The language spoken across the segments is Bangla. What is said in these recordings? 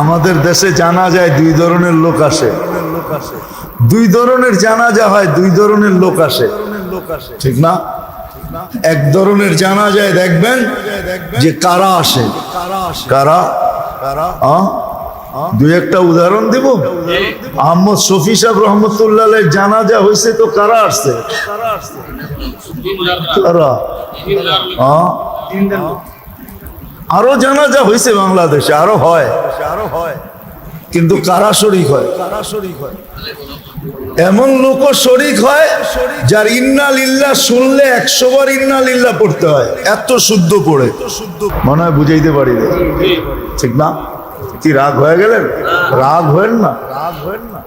আমাদের দেশে জানা যায় দুই ধরনের লোক আসে। দুই ধরনের জানাজা হয়, দুই ধরনের লোক আসে। ঠিক না? এক ধরনের জানা যায় দেখবেন যে কারা আসে। কারা? কারা দুই একটা উদাহরণ দিব? আহমদ শফি সাহেব রহমতুল্লাহ জানাজা হয়েছে তো কারা আসছে? কারা? আরও জানাজা হয়েছে বাংলাদেশে, আরও হয়। আরও হয় কিন্তু কারা শরিক হয়? কারা শরিক হয় এমন লোক শরিক হয় যার ইন্না লিল্লা শুনলে একশো বার ইন্না লিল্লা পড়তে হয়, এত শুদ্ধ পড়ে। মনে হয় বুঝাইতে পারি। ঠিক না? কি রাগ হয়ে গেলেন? রাগ হয়েন না। রাগ হয়েন না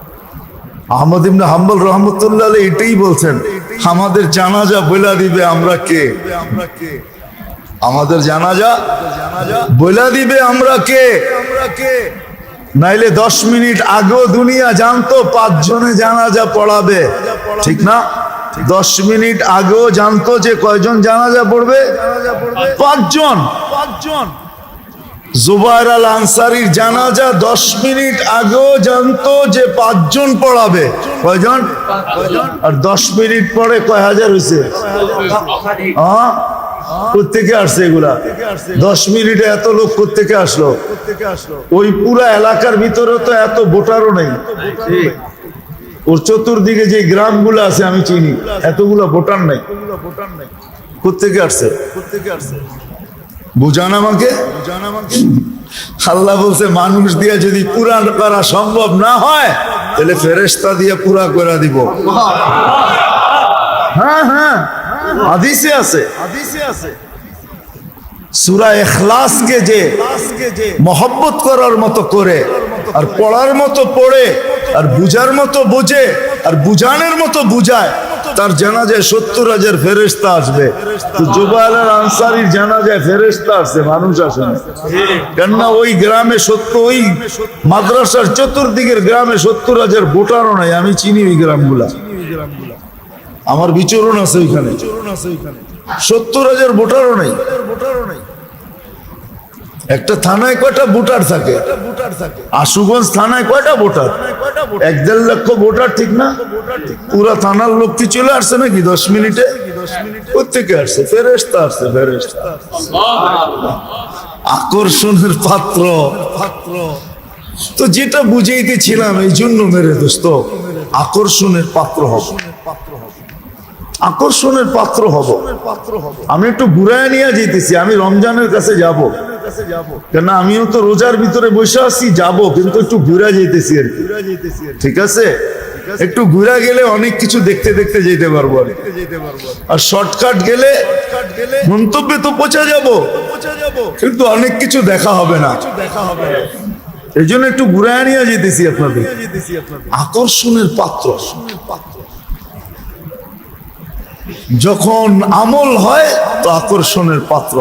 আহমদ ইবনে হাম্বল রহমতুল্লাহ এটাই বলছেন, আমাদের জানাজা বইলা দিবে আমরা কে আমরা কে? আমাদের জানাজা বইলা দিবে আমরা কে? নাইলে দশ মিনিট আগেও দুনিয়া জানতো, পাঁচজনে জানাজা পড়াবে। ঠিক না? দশ মিনিট আগেও জানতো যে কয়জন জানাজা পড়বে? পাঁচজন। পাঁচজন জুবাইর আল আনসারির জানাজা দশ মিনিট আগেও জানতো যে পাঁচজন পড়াবে। কয়জন? আর দশ মিনিট পরে কয় হাজার হয়েছে হ্যাঁ কোথেকে আসছে এগুলা? দশ মিনিটে এত লোক কোথেকে আসলো? ওই পুরা এলাকার ভিতরে তো এত ভোটারও নেই। ওর চতুর্দিকে যে গ্রামগুলো আছে, আমি চিনি, এতগুলো ভোটার নাই। কোথেকে আসছে? বুঝান আমাকে? আল্লাহ বলছে, মানুষ দিয়ে যদি পুরা করা সম্ভব না হয়, তাহলে ফেরেস্তা দিয়ে পুরা করে দিব। হ্যাঁ হ্যাঁ। হাদিসে আছে। হাদিসে আছে সুরা এখলাসকে যে মহব্বত করার মতো করে, আর পড়ার মতো পড়ে, আর বুঝার মতো বোঝে, আর বুঝানোর মতো বুঝায়, তার জানা যায় সত্তর হাজার ফেরেস্তা আসবে। তো জুবাইলার আনসারির জানা যায় ফেরেস্তা আসছে, মানুষ আসে না। কেননা ওই গ্রামে সত্য ওই মাদ্রাসার চতুর্দিকের গ্রামে সত্তর হাজার ভোটারও নাই, আমি চিনি ওই গ্রামগুলা। আমার বিচরণ আছে ওইখানে। সত্তর হাজার ভোটারও নেই। একটা থানায় কয়টা ভোটার থাকে? আশুগঞ্জ থানায় কয়টা ভোটার? এক দেড় লক্ষ ভোটার ঠিক না? পুরা থানার লোক কি চলে আসছে নাকি দশ মিনিটে? কোথেকে আসছে ফেরেস্তা আসছে ফেরেস্তা আকর্ষণের পাত্র। পাত্র। তো যেটা বুঝাইতেছিলাম এই জন্য মেরে দোস্ত আকর্ষণের পাত্র হব। আকর্ষণের পাত্র হব। আমি একটু ঘুরায় নিয়ে যেতেছি আমি রমজানের কাছে যাব। কেন আমিও তো রোজার ভিতরে বসে আছি, যাব, কিন্তু একটু ঘুরা যেতেছি আর ঠিক আছে? একটু ঘুরা গেলে অনেক কিছু দেখতে দেখতে যেতে পারব আর শর্টকাট গেলে মন্তব্যে তো পচা যাব, কিন্তু অনেক কিছু দেখা হবে না। দেখা হবে এই জন্য একটু ঘুরায় নিয়ে যেতেছি আপনাদের। আকর্ষণের পাত্র। যখন আমল হয়, তো আকর্ষণের পাত্র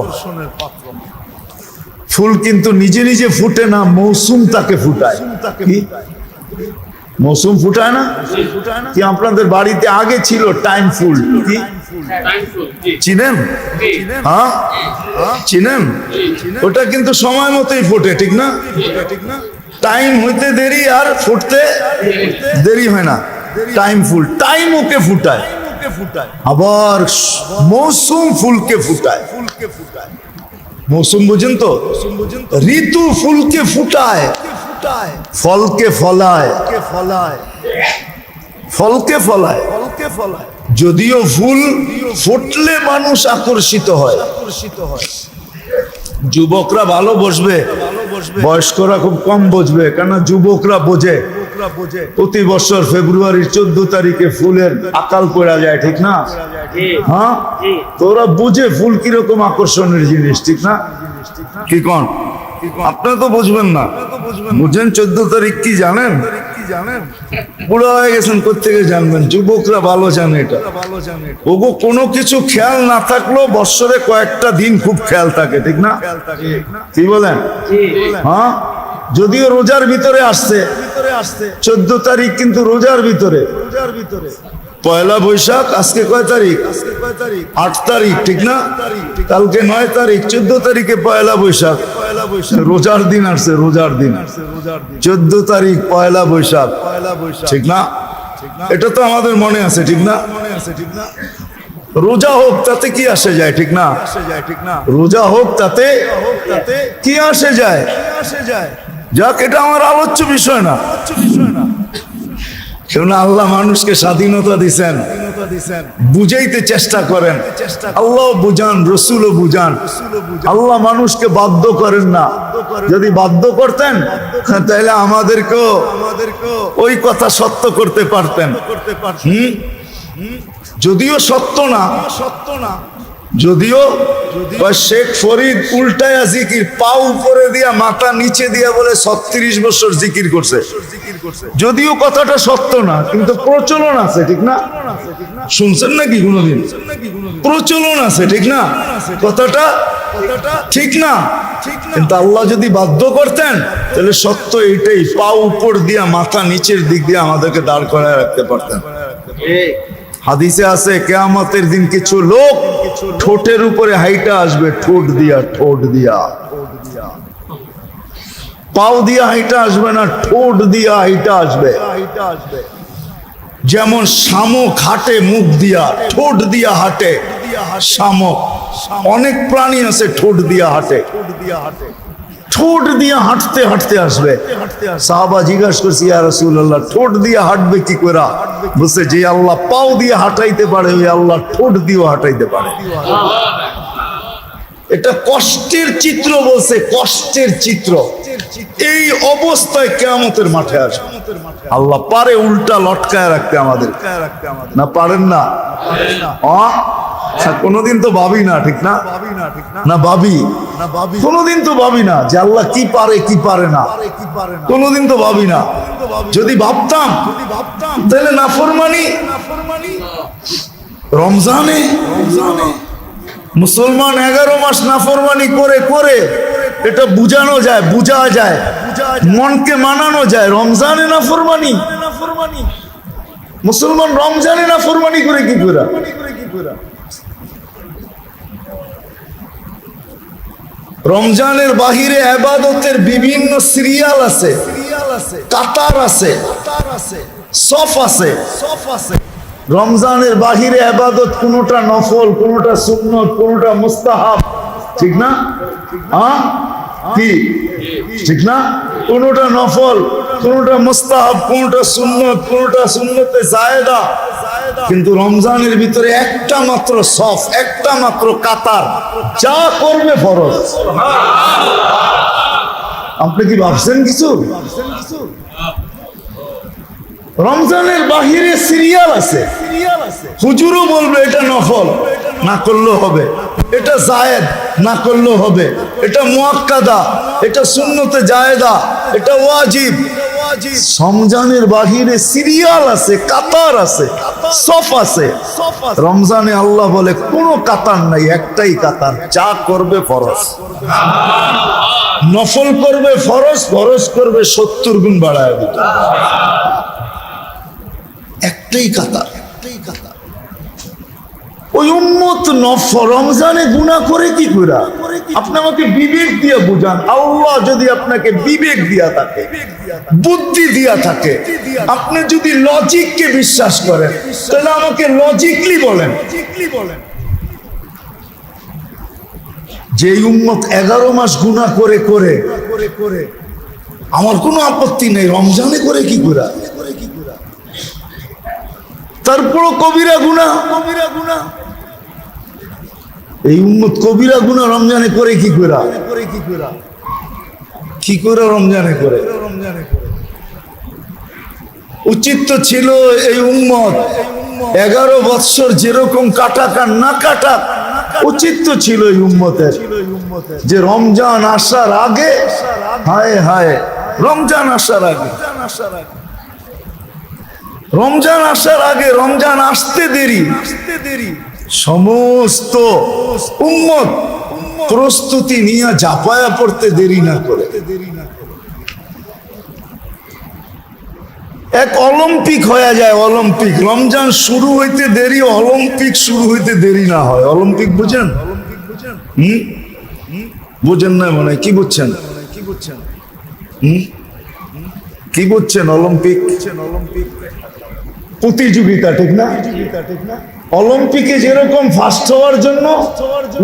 ফুল কিন্তু নিজে নিজে ফুটে না, মৌসুম তাকে ফুটায়। মৌসুম ফুটায় না? কি আপনাদের বাড়িতে আগে ছিল টাইম ফুল? কি? চিনেন? হ্যাঁ? চিনেন? ওটা কিন্তু সময় মতোই ফোটে, ঠিক না? টাইম হইতে দেরি আর ফুটতে দেরি হয় না। টাইম ফুল, টাইম ওকে ফুটায়। আবার মৌসুম ফুলকে ফুটায়। ফুলকে ফুটায়। মৌসুম বুঝেন তো? ঋতু ফুলকে ফুটায়। ফলকে ফলায়। ফলায়। ফলকে ফলায়। ফলকে ফলায়। যদিও ফুল ফুটলে মানুষ আকর্ষিত হয়। আকর্ষিত হয়। যুবকরা ভালো বসবে। বয়স্করা খুব কম বুঝবে কেন যুবকরা বোঝে। প্রতি বছর ফেব্রুয়ারির চোদ্দ তারিখে ফুলের আকাল পড়া যায় ঠিক না? হ্যাঁ? তোরা বুঝে ফুল কীরকম আকর্ষণের জিনিস ঠিক না? কি কন? আপনারা তো বুঝবেন না। বুঝেন চোদ্দ তারিখ কি জানেন? জানেন? বুড়ো হয়ে গেছেন কোথেকে জানবেন? যুবকরা ভালো জানে এটা। ওগো কোনো কিছু খেয়াল না থাকলেও বৎসরে কয়েকটা দিন খুব খেয়াল থাকে ঠিক না? কি বলেন? হ্যাঁ? যদিও রোজার ভিতরে আসছে। চোদ্দ তারিখ কিন্তু রোজার ভিতরে। রোজার ভিতরে। পয়লা বৈশাখ, আজকে কয় তারিখ? আট তারিখ, ঠিক না? কালকে নয় তারিখ, চোদ্দ তারিখে পয়লা বৈশাখ। রোজার দিন আসছে, রোজার দিন। চোদ্দ তারিখ, পয়লা বৈশাখ। পয়লা বৈশাখ ঠিক না? এটা তো আমাদের মনে আছে ঠিক না মনে আছে, ঠিক না? রোজা হোক, তাতে কি আসে যায়, ঠিক না? রোজা হোক, তাতে কি আসে যায়? যাক, এটা আমার আলোচ্য বিষয় না। বিষয় না কেন আল্লাহ মানুষকে স্বাধীনতা দিছেন। বুঝাইতে চেষ্টা করেন। আল্লাহ বুঝান, রসুলও বুঝান। আল্লাহ মানুষকে বাধ্য করেন না। যদি বাধ্য করতেন, তাহলে আমাদেরকেও ওই কথা সত্য করতে পারতেন। যদিও সত্য না সত্য না যদিও শেখ ফরিদ উল্টায়া জিকির পা উপরে দিয়া মাথা নিচে দিয়া বলে ছত্রিশ বছর জিকির করছে। যদিও কথাটা সত্য না কিন্তু প্রচলন আছে ঠিক না? শুনছেন নাকি কোনোদিন? প্রচলন আছে ঠিক না? কথাটা ঠিক না? কিন্তু আল্লাহ যদি বাধ্য করতেন তাহলে সত্য এইটাই পা উপর দিয়া মাথা নিচের দিক দিয়ে আমাদেরকে দাঁড় করায় রাখতে পারতেন। হাদিসে আছে কেয়ামতের দিন কিছু লোক ঠোঁটের উপরে হাইটা আসবে, ঠোঁট দিয়া ঠোঁট দিয়া। পাও দিয়া হাইটা আসবে না, ঠোঁট দিয়া হাইটা আসবে। যেমন শামুক হাটে, মুখ দিয়া, ঠোঁট দিয়া হাটে, শামুক। অনেক প্রাণী আছে, ঠোঁট দিয়া হাটে। ঠোঁট দিয়ে হাঁটতে হাঁটতে আসবে। সাহাবা জিজ্ঞাসা করছি ইয়া রাসূলুল্লাহ ঠোঁট দিয়ে হাঁটবে কি করে? বলছে যে আল্লাহ পাও দিয়ে হাঁটাইতে পারে ওই আল্লাহ ঠোঁট দিয়েও হাঁটাইতে পারে। এটা কষ্টের চিত্র বলছে কষ্টের চিত্র। এই অবস্থায় কেয়ামতের মাঠে আসে আল্লাহ পারে উল্টা লটকায় রাখতে আমাদের। না পারেন না? কোনোদিন তো ভাবি না, ঠিক না? না ভাবি। না কোনোদিন তো ভাবি না যে আল্লাহ কি পারে কি পারে না। কোনোদিন তো ভাবি না। যদি ভাবতাম, তাহলে নাফরমানি। রমজানে মুসলমান এগারো মাস নাফরমানি করে করে এটা বুঝানো যায়, বুঝা যায়। মনকে মানানো যায়, রমজানে নাফরমানি। মুসলমান রমজানে নাফরমানি করে কি করে? রমজানের বাহিরে আবাদতের বিভিন্ন সিরিয়াল আছে, কাতার আছে, সফ আছে। রমজানের বাহিরে আবাদত কোনটা নফল, কোনটা সুন্নত, কোনটা মুস্তাহাব, ঠিক না? কি? ঠিক না? কোনটা নফল, কোনটা মুস্তাহাব, কোনটা সুন্নত, কোনটা সুন্নতে জায়েদা কিন্তু রমজানের ভিতরে একটা মাত্র সফ, একটা মাত্র কাতার, যা করবে ফরজ। আপনি কি ভাবছেন কিছু? রমজানের বাহিরে সিরিয়াল আছে। হুজুরও বলবে, এটা নফল, না করলেও হবে। এটা জায়েদ, না করলেও হবে। এটা মুয়াক্কাদা, এটা সুন্নতে জায়েদা, এটা ওয়াজিব। রমজানের বাহিরে সিরিয়াল আছে কাতার আছে সফ আছে। রমজানে আল্লাহ বলে কোনো কাতার নাই একটাই কাতার যা করবে ফরস নফল করবে ফরস ফরস করবে সত্তর গুণ বাড়ায় একটাই কাতার। ওই উম্মত রমজানে গুণা করে কি করে আপনি আমাকে বিবেক দিয়ে বুঝান। আল্লাহ যদি আপনাকে বিবেক দিয়া থাকে, বুদ্ধি দিয়া থাকে, আপনি যদি লজিককে বিশ্বাস করেন, তাহলে আমাকে লজিকলি বলেন। যে উম্মত এগারো মাস গুণা করে করে, আমার কোনো আপত্তি নেই, রমজানে করে কি করে তারপরও কবিরা গুণা কবিরা গুণা এই উম্মত কবিরা গুণা রমজানে করে কি করে কি করে রমজানে করে? উচিত তো ছিল এই উম্মত এগারো বৎসর যেরকম কাটাকার না কাটাক, উচিত তো ছিল এই উম্মতের যে রমজান আসার আগে, হায় হায়, রমজান আসার আগে। রমজান আসার আগে, রমজান আসতে দেরি আসতে দেরি। সমস্ত উম্মত প্রস্তুতি নিয়ে জাপায়া পড়তে দেরি না করে। না এক অলিম্পিক হয়ে যায়, অলিম্পিক। রমজান শুরু হইতে দেরি, অলিম্পিক শুরু হইতে দেরি না হয়। অলিম্পিক বুঝেন? হুম? বুঝেন না মানে কি বুঝছেন? কি বুঝছেন হুম অলিম্পিক অলিম্পিক? প্রতিযোগিতা, ঠিক না? অলিম্পিকে যেরকম ফার্স্ট হওয়ার জন্য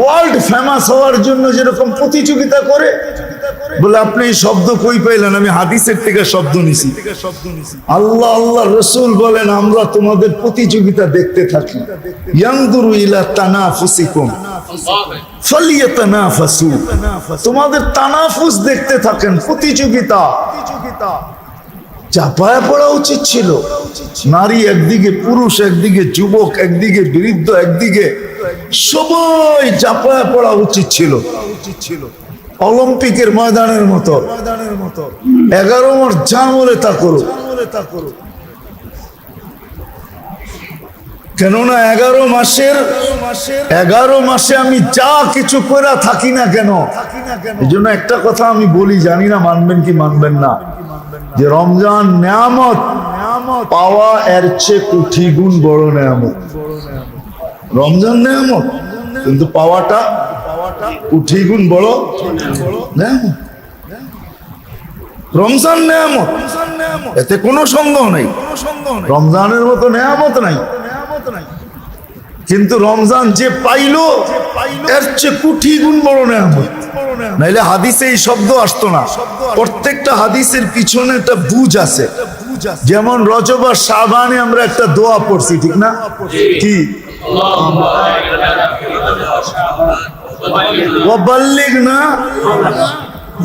ওয়ার্ল্ড ফেমাস হওয়ার জন্য যেরকম প্রতিযোগিতা করে, বলে আপনি এই শব্দ কই পাইলেন? আমি হাদিসের থেকে শব্দ নিছি। আল্লাহ আল্লাহ, রসুল বলেন, আমরা তোমাদের প্রতিযোগিতা দেখতে থাকি। তোমাদের তানাফুস দেখতে থাকেন প্রতিযোগিতা প্রতিযোগিতা। চাপায়া পড়া উচিত ছিল। নারী একদিকে, পুরুষ একদিকে, যুবক একদিকে, বৃদ্ধ একদিকে, সবাই চাপায়া পড়া উচিত ছিল। অলিম্পিকের ময়দানের মতো। এগারো মাস যা তা করো। কেননা এগারো মাসের, এগারো মাসে আমি যা কিছু করে থাকি না কেন? এই জন্য একটা কথা আমি বলি, জানি না মানবেন কি মানবেন না। যে রমজান নেয়ামত পাওয়া এর চেয়ে কোটি গুণ বড় নেয়ামত। রমজান নেয়ামত, কিন্তু পাওয়াটা কোটি গুণ বড় নেয়ামত। রমজান নেয়ামত, এতে কোনো সন্দেহ নেই। রমজানের মতো নেয়ামত নাই। কিন্তু রমজান যে পাইলো, এর চেয়ে কোটি গুণ বড় নেয়ামত। নাইলে হাদিসে এই শব্দ আসতো না। প্রত্যেকটা হাদিসের পিছনে একটা বুঝ আছে। যেমন রজব আর সাবানে আমরা একটা দোয়া পড়ছি, ঠিক না? কি? না?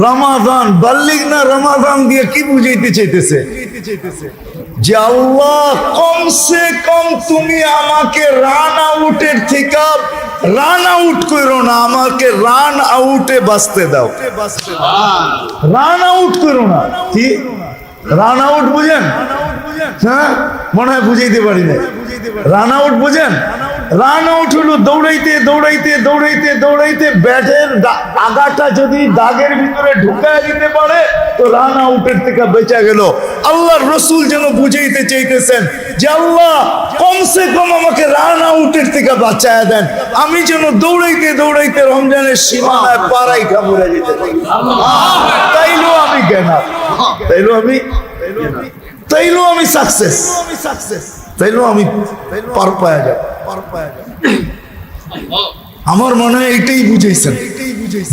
রমাদান। বাল্লিক না রমাদান দিয়ে কি বুঝাইতে চাইতেছে? যে আল্লাহ কমসে কম তুমি আমাকে রান আউটের থেকে রান আউট করো না আমাকে রান আউটে বাঁচতে দাও। রান আউট করো না। কি? রান আউট বুঝেন? হ্যাঁ? মনে হয় বুঝাইতে পারি না রান আউট বুঝেন? রান আউট হলো, দৌড়াইতে দৌড়াইতে দৌড়াইতে দৌড়াইতে ব্যাটের আগাটা যদি দাগের ভিতরে ঢুকায় দিতে পারে, তো রান আউটের থেকে বেঁচে গেল। আল্লাহর রসুল যেন বুঝাইতে চাইতেছেন যে আল্লাহ, কমসে কম আমাকে রান আউটের থেকে বাঁচায় দেন। আমি যেন দৌড়াইতে দৌড়াইতে রমজানের সীমানায় পাড়াই কামড়ে যেতে তাইলেও আমি জ্ঞান। তাইলেও আমি তাইলেও আমি সাকসেস আমি সাকসেস তাইলেও আমি পার যায় পার পায়া যায় আমার মনে হয় এটাই বুঝাইছেন।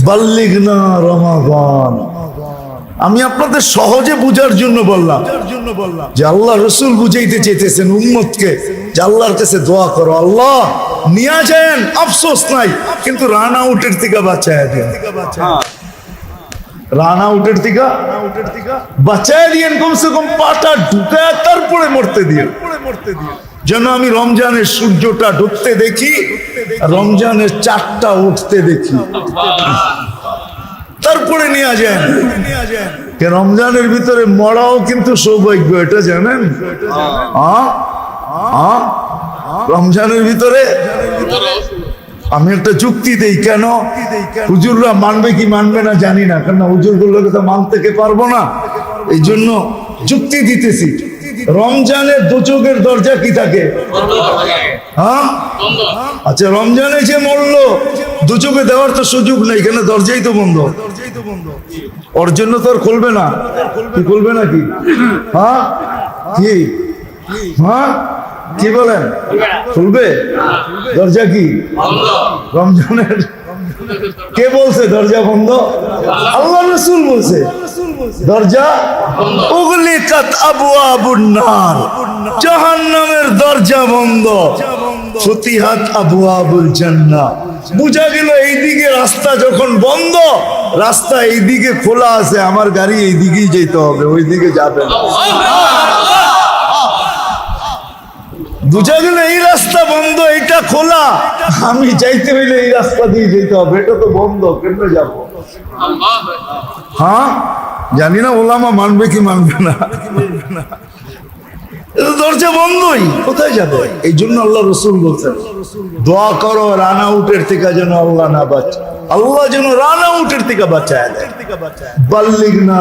বাল্লিগ না রমাদান। আমি আপনাদের সহজে বুঝার জন্য বললাম যে আল্লাহ রসুল বুঝাইতে চেয়েছেন উম্মতকে, যে আল্লাহর কাছে দোয়া করো। আল্লাহ, নিয়ে যান আফসোস নাই, কিন্তু রান আউটের থেকে বাঁচায় দেন রান আউটের থেকে বাঁচায় দিয়েন কমসে কম পাটা ঢুকায় তারপরে মরতে দিয়ে যেন আমি রমজানের সূর্যটা ঢুকতে দেখি, রমজানের চারটা উঠতে দেখি। তারপরে নিয়ে কে রমজানের ভিতরে মরাও কিন্তু সৌভাগ্য, এটা জানেন? রমজানের ভিতরে আমি একটা যুক্তি দেই, কেন? হুজুররা মানবে কি মানবে না জানি না হুজুর গুলোকে তো মানতে পারব না। এই জন্য যুক্তি দিতেছি, রমজানের দুচোখের দরজা কি থাকে? হ্যাঁ? আচ্ছা রমজানে যে মরলো দুচোখে দেওয়ার তো সুযোগ নেই, কেন দরজাই তো বন্ধ? ওর জন্য তো আর খুলবে না। খুলবে নাকি? হ্যাঁ? কি? হ্যাঁ? কি বলেন? খুলবে দরজা কি? রমজানের কে বলছে দরজা বন্ধ? আল্লাহ রসুল বলছে। দরজা দরজা বন্ধ। বুঝা গেল এইদিকে রাস্তা যখন বন্ধ, রাস্তা এইদিকে খোলা আছে, আমার গাড়ি এইদিকেই যেতে হবে, ওইদিকে যাবে না। এই রাস্তা বন্ধ এটা খোলা। আমি এই রাস্তা দিয়ে হ্যাঁ? দরজা বন্ধই, কোথায় যাবে? এই জন্য আল্লাহ রসুল বলছেন, দোয়া করো রান থেকে যেন আল্লাহ না বাঁচে। আল্লাহ যেন রান থেকে বাঁচায় দেয়। না